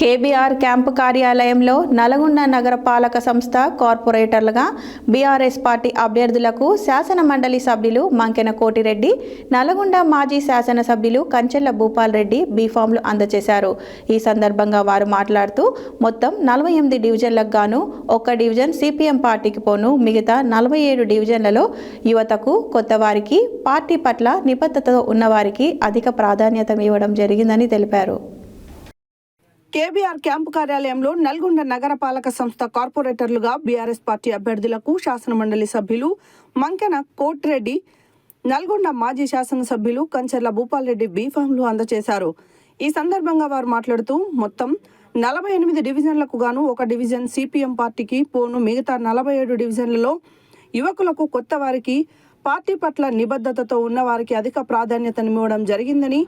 KBR camp కార్యాలయంలో నల్గొండ నగరపాలక సంస్థ కార్పొరేటర్లుగా బీఆర్ఎస్ పార్టీ అభ్యర్థులకు శాసన మండలి సభ్యులు మంకెన కోటిరెడ్డి నల్గొండ మాజీ శాసనసభ్యులు కంచెల్ల భూపాల్ రెడ్డి బీఫామ్లు అందజేశారు. ఈ సందర్భంగా వారు మాట్లాడుతూ మొత్తం నలభై ఎనిమిది డివిజన్లకు గాను ఒక్క డివిజన్ సిపిఎం పార్టీకి పోను మిగతా నలభై ఏడు డివిజన్లలో యువతకు కొత్త వారికి పార్టీ పట్ల నిబద్ధతతో ఉన్నవారికి అధిక ప్రాధాన్యత ఇవ్వడం జరిగిందని తెలిపారు. కేబీఆర్ క్యాంపు కార్యాలయంలో నల్గొండ నగరపాలక సంస్థ కార్పొరేటర్లుగా బీఆర్ఎస్ పార్టీ అభ్యర్థులకు శాసనమండలి సభ్యులు మంకెన కోట్రెడ్డి నల్గొండ మాజీ శాసనసభ్యులు కంచర్ల భూపాల్ రెడ్డి బీఫామ్లు అందజేశారు. ఈ సందర్భంగా వారు మాట్లాడుతూ మొత్తం నలభై ఎనిమిది డివిజన్లకు గాను ఒక డివిజన్ సిపిఎం పార్టీకి పోను మిగతా నలభై ఏడు డివిజన్లలో యువకులకు కొత్త వారికి పార్టీ పట్ల నిబద్ధతతో ఉన్న వారికి అధిక ప్రాధాన్యతనివ్వడం జరిగిందని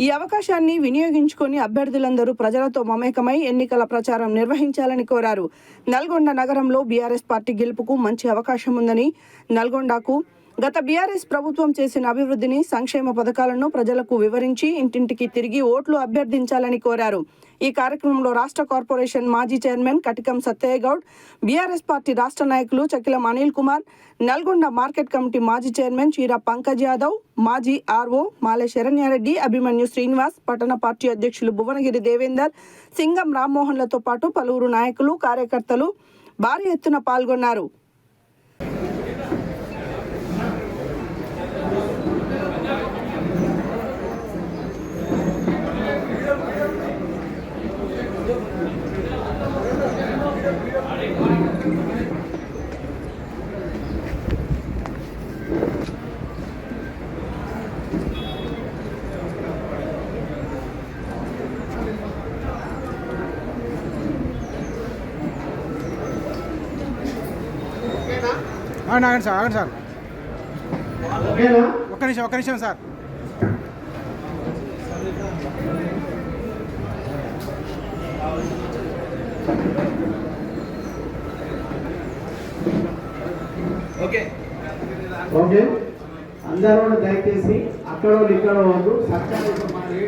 ఈ అవకాశాన్ని వినియోగించుకొని అభ్యర్థులందరూ ప్రజలతో మమేకమై ఎన్నికల ప్రచారం నిర్వహించాలని కోరారు. నల్గొండ నగరంలో బీఆర్ఎస్ పార్టీ గెలుపుకు మంచి అవకాశం ఉందని నల్గొండకు గత బీఆర్ఎస్ ప్రభుత్వం చేసిన అభివృద్ధిని సంక్షేమ పథకాలను ప్రజలకు వివరించి ఇంటింటికి తిరిగి ఓట్లు అభ్యర్థించాలని కోరారు. ఈ కార్యక్రమంలో రాష్ట్ర కార్పొరేషన్ మాజీ chairman Katikam Sattaiah Goud BRS party రాష్ట్ర నాయకులు చకిలం అనిల్ కుమార్ నల్గొండ మార్కెట్ కమిటీ మాజీ చైర్మన్ చీర పంకజ్ యాదవ్ మాజీ ఆర్ఓ మాలె శరణ్యారెడ్డి అభిమన్యు శ్రీనివాస్ పట్టణ పార్టీ అధ్యక్షులు భువనగిరి దేవేందర్ సింగం రామ్మోహన్లతో పాటు పలువురు నాయకులు కార్యకర్తలు భారీ ఎత్తున పాల్గొన్నారు. ఆగండి ఆగండి సార్ ఆగండి సార్. ఒక్క నిమిషం ఒక్క నిమిషం సార్. ఓకే. అందరూ కూడా దయచేసి అక్కడ ఇక్కడ వాళ్ళు సర్కారు